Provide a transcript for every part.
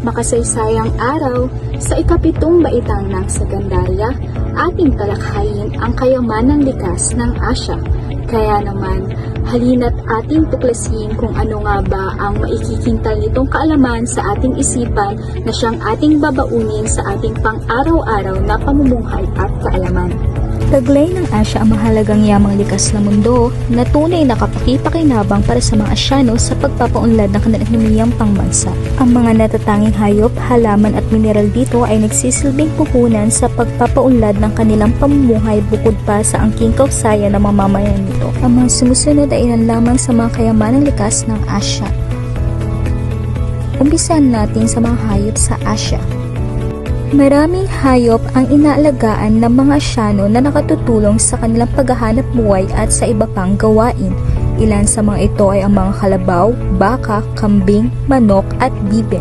makasaysayang araw sa ikapitong baitang ng Sekundarya, ating talakhayin ang kayamanang likas ng Asya. Kaya naman, halina't ating tuklasin kung ano nga ba ang maikikintal nitong kaalaman sa ating isipan na siyang ating babaunin sa ating pang-araw-araw na pamumuhay at kaalaman. Taglay ng Asya ang mahalagang yamang likas na mundo na tunay na kapakipakinabang para sa mga Asyano sa pagpapaunlad ng kanilang ekonomiyang pangbansa. Ang mga natatanging hayop, halaman at mineral dito ay nagsisilbing puhunan sa pagpapaunlad ng kanilang pamumuhay bukod pa sa angking kausayan ng mamamayan nito. Ang mga sumusunod ay ilan lamang sa mga kayamanang likas ng Asya. Umpisan natin sa mga hayop sa Asya. Maraming hayop ang inaalagaan ng mga asyano na nakatutulong sa kanilang paghahanap buhay at sa iba pang gawain. Ilan sa mga ito ay ang mga kalabaw, baka, kambing, manok at bibe.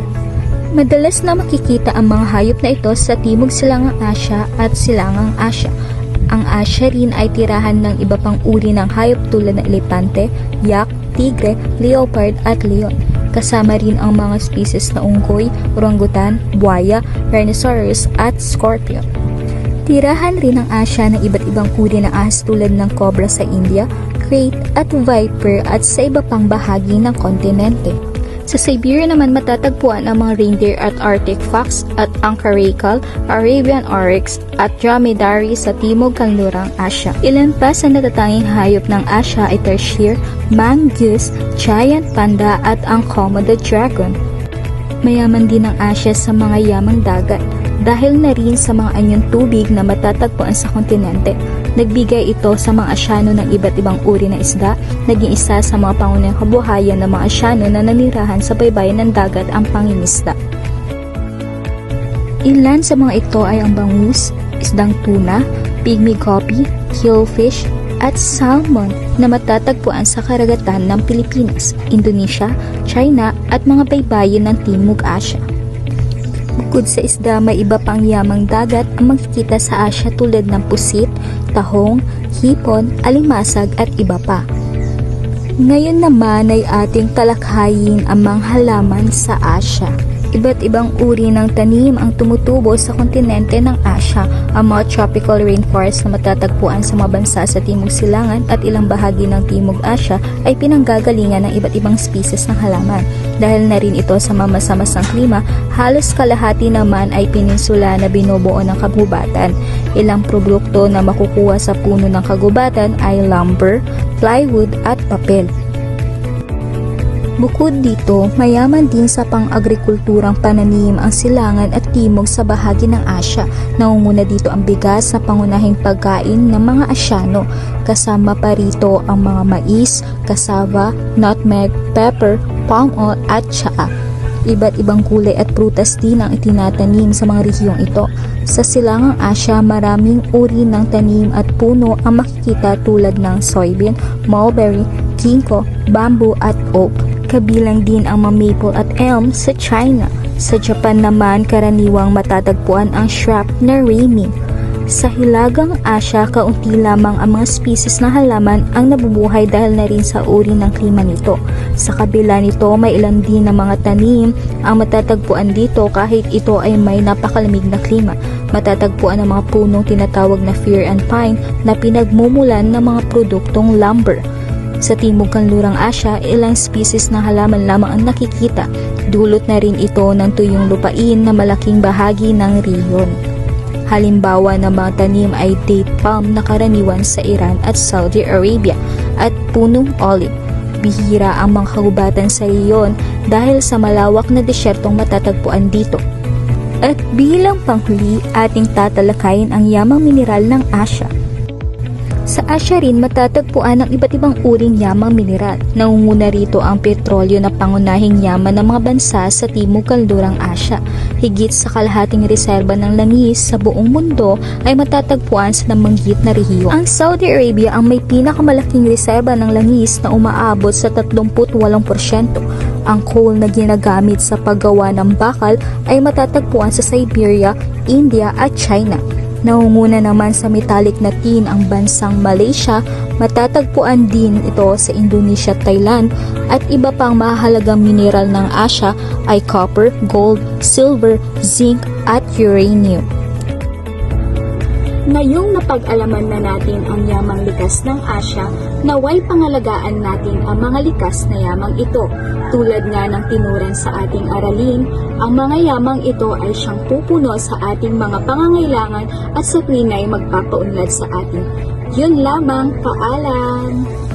Madalas na makikita ang mga hayop na ito sa Timog Silangang Asya at Silangang Asya. Ang Asya rin ay tirahan ng iba pang uri ng hayop tulad ng elepante, yak, tigre, leopard at leon. Kasama rin ang mga species na unggoy, orangutan, buaya, rhinoceros at scorpion. Tirahan rin ng Asya ng iba't ibang uri ng ahas tulad ng cobra sa India, crate at viper at sa iba pang bahagi ng kontinente. Sa Siberia naman matatagpuan ang mga reindeer at Arctic fox at ang caracal, Arabian oryx at dromedary sa Timog Kanlurang Asya. Ilan pa sa natatanging hayop ng Asya ay tarsier, mongoose, giant panda at ang Komodo dragon. Mayaman din ang Asya sa mga yamang dagat dahil na rin sa mga anyong tubig na matatagpuan sa kontinente. Nagbigay ito sa mga asyano ng iba't ibang uri ng isda, naging isa sa mga pangunahing kabuhayan ng mga asyano na nanirahan sa baybayin ng dagat ang pangingisda. Ilan sa mga ito ay ang bangus, isdang tuna, pygmy copy, killfish, at salmon na matatagpuan sa karagatan ng Pilipinas, Indonesia, China at mga baybayin ng Timog Asya. Bukod sa isda, may iba pang yamang dagat ang makikita sa Asya tulad ng pusit, tahong, hipon, alimasag at iba pa. Ngayon naman ay ating talakhayin ang mga halaman sa Asya. Iba't ibang uri ng tanim ang tumutubo sa kontinente ng Asya. Ang mga tropical rainforest na matatagpuan sa mga bansa sa Timog Silangan at ilang bahagi ng Timog Asya ay pinanggagalingan ng iba't ibang species ng halaman. Dahil na rin ito sa mamasamasang klima, halos kalahati naman ay peninsula na binubuo ng kagubatan. Ilang produkto na makukuha sa puno ng kagubatan ay lumber, plywood at papel. Bukod dito, mayaman din sa pang-agrikulturang pananim ang silangan at timog sa bahagi ng Asya. Nangunguna dito ang bigas sa pangunahing pagkain ng mga Asyano. Kasama pa rito ang mga mais, kasava, nutmeg, pepper, palm oil at tsaa. Iba't ibang kulay at prutas din ang itinatanim sa mga rehiyong ito. Sa silangang Asya, maraming uri ng tanim at puno ang makikita tulad ng soybean, mulberry, ginkgo, bamboo at oak. Kabilang din ang mga maple at elm sa China. Sa Japan naman, karaniwang matatagpuan ang shrub na rami. Sa Hilagang Asya, kaunti lamang ang mga species na halaman ang nabubuhay dahil na rin sa uri ng klima nito. Sa kabila nito, may ilan din na mga tanim ang matatagpuan dito kahit ito ay may napakalamig na klima. Matatagpuan ang mga punong tinatawag na fear and pine na pinagmumulan ng mga produktong lumber. Sa Timog Kanlurang Asya, ilang species na halaman lamang ang nakikita. Dulot na rin ito ng tuyong lupain na malaking bahagi ng riyon. Halimbawa ng mga tanim ay date palm na karaniwan sa Iran at Saudi Arabia at punong olive. Bihira ang mga kagubatan sa riyon dahil sa malawak na desyertong matatagpuan dito. At bilang panghuli, ating tatalakayin ang yamang mineral ng Asya. Sa Asya rin matatagpuan ang iba't ibang uring yamang mineral. Nangunguna rito ang petrolyo na pangunahing yaman ng mga bansa sa Timog Kaldurang Asya. Higit sa kalahating reserba ng langis sa buong mundo ay matatagpuan sa namanggit na rehiyon. Ang Saudi Arabia ang may pinakamalaking reserba ng langis na umaabot sa 38%. Ang coal na ginagamit sa paggawa ng bakal ay matatagpuan sa Siberia, India at China. Nangunguna naman sa metallic na tin ang bansang Malaysia, matatagpuan din ito sa Indonesia at Thailand at iba pang mahalagang mineral ng Asia ay copper, gold, silver, zinc at uranium. Ngayong napag-alaman na natin ang yamang likas ng Asya, naway pangalagaan natin ang mga likas na yamang ito. Tulad nga ng tinuran sa ating aralin, ang mga yamang ito ay siyang pupuno sa ating mga pangangailangan at sa tuwin ay magpapaunlad sa atin. Yun lamang, paalam!